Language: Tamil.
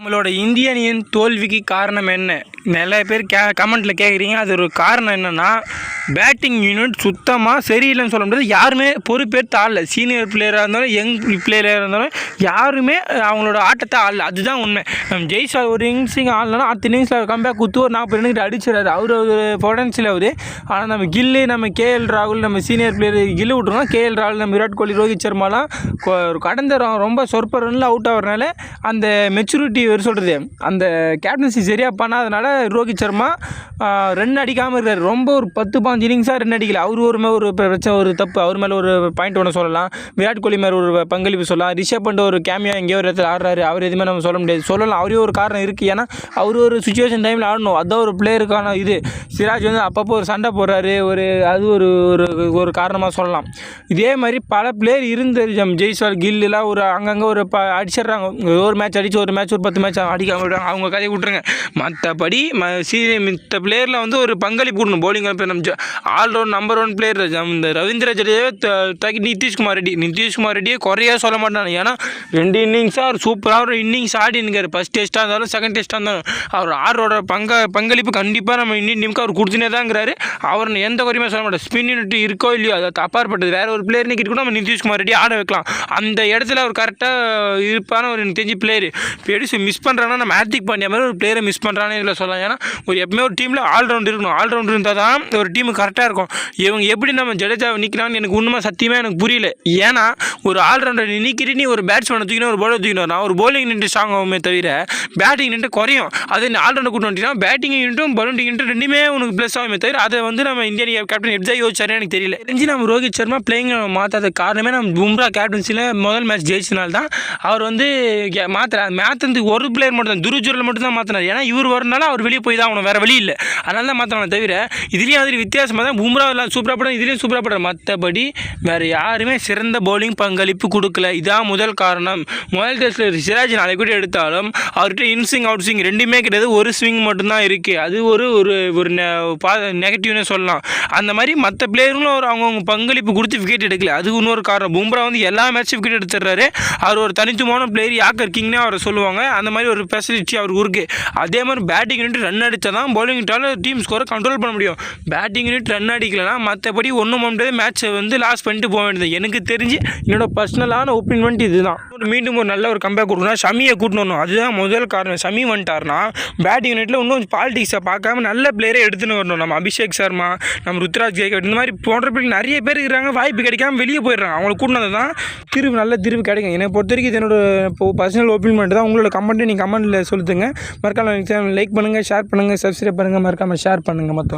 நம்மளோட இந்திய அணியின் தோல்விக்கு காரணம் என்ன? நிறைய பேர் கே கமெண்ட்டில் கேட்குறீங்க அது ஒரு காரணம் என்னென்னா பேட்டிங் யூனிட் சுத்தமாக சரியில்லைன்னு சொல்ல முடியாது. யாருமே பொறுப்பேற்று ஆடல. சீனியர் பிளேயராக இருந்தாலும் யங் பிளேயராக இருந்தாலும் யாருமே அவங்களோட ஆட்டத்தை ஆடல. அதுதான் உண்மை. நம்ம ஜெய்ஸ்வால் ஒரு இன்னிங்ஸிங் ஆடலாம் அடுத்த இன்னிங்ஸில் கம்பேக் குத்து ஒரு நாற்பது ரன்னுக்கு அடிச்சிடாரு அவர் ஒரு பொட்டன்ஷியல் அவர். ஆனால் நம்ம கில்லு நம்ம கேஎல் ராகுல் நம்ம சீனியர் பிளேயர் கில்லு விட்டுருவோம் கேஎல் ராகுல் நம்ம விராட் கோலி ரோஹித் சர்மாலாம் கடந்த ரொம்ப சொற்ப ரன்னில் அவுட் ஆகிறனால அந்த மெச்சூரிட்டி ஒரு சொல்கிறது அந்த கேப்டன்சி சரியாக பண்ணாதனால ரோஹித் சர்மா ரன் அடிக்காமல் இருக்கார். ரொம்ப ஒரு பத்து பாஞ்சு இன்னிங்ஸாக ரெண்டு அடிக்கல. அவர் ஒரு மேலே ஒரு பிரச்சனை ஒரு தப்பு. அவர் மேலே ஒரு பாயிண்ட் ஒன்று சொல்லலாம். விராட் கோலி மேலே ஒரு பங்களிப்பு சொல்லலாம். ரிஷப் பண்ணிட்டு ஒரு கேமியா எங்கேயோ ஒரு இடத்துல ஆடுறாரு. அவர் எதுவுமே நம்ம சொல்ல முடியாது. சொல்லலாம். அவரே ஒரு காரணம் இருக்குது ஏன்னா அவர் ஒரு சுச்சுவேஷன் டைமில் ஆடணும். அதான் ஒரு பிளேயருக்கான இது. சிராஜ் வந்து அப்பப்போ ஒரு சண்டை போடுறாரு. ஒரு அது ஒரு ஒரு ஒரு காரணமாக சொல்லலாம். இதே மாதிரி பல பிளேயர் இருந்து ஜெய்ஸ்வால் கில்லாம் ஒரு அங்கங்கே ஒரு ப அடிச்சிடுறாங்க. ஒரு மேட்ச் அடிச்சு ஒரு மேட்ச் ஒரு பத்து மேட்ச் அடிக்காம விடுறாங்க. அவங்க கதையை விட்ருங்க மற்றபடி ம சீ மற்ற பிளேயரில் வந்து ஒரு பங்களிப்பு கொடுக்கணும். போலிங் நம்ம ஆல்ரவுண்ட் நம்பர் ஒன் பிளேயர் இந்த ரவீந்திர ஜடேஜாவே தகி நிதிஷ்குமார் ரெட்டி நிதிஷ்குமார் ரெட்டியே குறையா சொல்ல மாட்டாங்க ஏன்னா ரெண்டு இன்னிங்ஸாக அவர் சூப்பராக ஒரு இன்னிங்ஸ் ஆடி இருக்கார் ஃபஸ்ட் டெஸ்ட்டாக இருந்தாலும் செகண்ட் டெஸ்ட்டாக இருந்தாலும். அவர் ஆரோட பங்க பங்களிப்பு கண்டிப்பாக நம்ம இந்தியன் டீமுக்கு அவர் கொடுத்துனே தாங்கிறாரு அவர் எந்த குறையுமே சொல்ல மாட்டார். ஸ்பின் யூனிட் இருக்கோ இல்லையோ அதை அப்பாற்பட்டது வேறு ஒரு பிளேயர் நிற்கிட்டு கூட நம்ம நிதிஷ்குமார் ரெட்டி ஆட வைக்கலாம். அந்த இடத்துல அவர் கரெக்டாக இருப்பான ஒரு எனக்கு தெரிஞ்ச பிளேயர் இப்போ எடுத்து மிஸ் பண்ணுறாங்கன்னா நம்ம ஹார்திக் பாண்டியா மாதிரி ஒரு பிளேயரை மிஸ் பண்ணுறான்னு இதில் சொல்லலாம். ஏன்னா ஒரு எப்பவுமே ஒரு டீமில் ஆல்ரவுண்ட் இருக்கணும். ஆல்ரவுண்ட் இருந்தால் தான் ஒரு டீம் கரெக்டாக இருக்கும். இவங்க எப்படி நம்ம ஜடேஜாவை நிற்கிறான்னு எனக்கு உண்மை சத்தியமாக எனக்கு புரியல. ஏன்னா ஒரு ஆல்ரவுண்டர் நிற்கிட்டு நீ ஒரு பேட்ஸ்மேனை தூக்கினா ஒரு பவுலர் தூக்கினா நான் ஒரு bowling நின்று ஸ்ட்ராங் ஆகுமே தவிர பேட்டிங் நின்று குறையும். அது நீ ஆல்ரவுண்டர் கூட்டு வந்துட்டீங்கன்னா பேட்டிங் யூனிட்டும் பவுலிங் யூனிட்டும் ரெண்டுமே உனக்கு ப்ளஸ் ஆகுமே தவிர அதை வந்து நம்ம இந்தியன் கேப்டன் எப்படி யோசிச்சாரு எனக்கு தெரியல. தெரிஞ்சு நம்ம ரோஹித் சர்மா பிளேயிங் மாற்றாத காரணமே நம்ம பும்ரா கேப்டன்சியில் முதல் மேட்ச் ஜெயிச்சனால தான் அவர் வந்து மாற்றுறாரு மாற்றினது ஒரு பிளேயர் மட்டும் தான் துருஜூரில் மட்டும் தான் மாற்றினார் ஏன்னா இவர் வரனால அவர் வெளியே போய் தான் ஆகணும் வேறு வழி இல்லை. அதனால தான் மாற்றினாங்க தவிர இதுலேயும் அது வித்தியாசமாக தான் பும்ரா எல்லாம் சூப்பராக படம் இதுலேயும் சூப்பராக படம். மற்றபடி வேறு யாருமே சிறந்த பவுலிங் பங்களிப்பு கொடுக்கல. இதான் முதல் காரணம். முதல் டெஸ்ட்டில் சிராஜ் நாளைக்கு கூட எடுத்தாலும் அவர்கிட்ட இன்ஸ்விங் அவுட் ஸ்விங் ரெண்டுமே கிடையாது. ஒரு ஸ்விங் மட்டும்தான் இருக்குது அது ஒரு ஒரு ஒரு நெகட்டிவ்னே சொல்லலாம். அந்த மாதிரி மற்ற பிளேயர்களும் ஒரு அவங்கவுங்க பங்களிப்பு கொடுத்து விக்கெட் எடுக்கல. அது இன்னொரு காரணம். பும்ரா வந்து எல்லா மேட்சும் விக்கெட் எடுத்துடுறாரு. அவர் ஒரு தனித்துவமான பிளேயர் யாக்கர் கிங்னே அவரை சொல்லுவாங்க. அந்த மாதிரி ஒரு ஃபெசிலிட்டி அவருக்கு இருக்குது அதே மாதிரி பேட்டிங் ரன் அடித்தா தான் பவுலிங் டீம் ஸ்கோரை கண்ட்ரோல் பண்ண முடியும். பேட்டிங் யூனிட் ரன் அடிக்கலாம் மற்றபடி ஒன்றும் பண்ண முடியாது. மேட்ச்சை வந்து லாஸ் பண்ணிட்டு போக வேண்டியது எனக்கு தெரிஞ்சு என்னோட பர்சனலான ஒப்பீனியன் வந்துட்டு இதுதான். மீண்டும் ஒரு நல்ல ஒரு கம்பேக் கொடுக்கணும் ஷமியை கூட்டணும் வரணும். அதுதான் முதல் காரணம். சமி வந்துட்டார்னா பேட்டிங் யூனிட்டில் இன்னும் பாலிடிக்ஸை பார்க்காம நல்ல பிளேயரை எடுத்துன்னு வரணும். நம்ம அபிஷேக் சர்மா நம்ம ருத்ராஜ் கேகட் இந்த மாதிரி போன்ற பிள்ளை நிறைய பேர் இருக்கிறாங்க. வாய்ப்பு கிடைக்காம வெளியே போயிடுறாங்க. அவங்களை கூட்டினது தான் திரும்ப நல்ல திருவு கிடைக்கும். என்னை பொறுத்த வரைக்கும் இது என்னோட இப்போ பர்சனல் ஒப்பீனியன் தான் உங்களோட கமெண்ட்டு நீங்கள் கமெண்ட்டில் சொல்லுங்க மறக்காம லைக் பண்ணுங்கள் ஷேர் பண்ணுங்கள் சப்ஸ்கிரைப் பண்ணுங்கள் மறக்காமல் ஷேர் பண்ணுங்கள் மொத்தம்.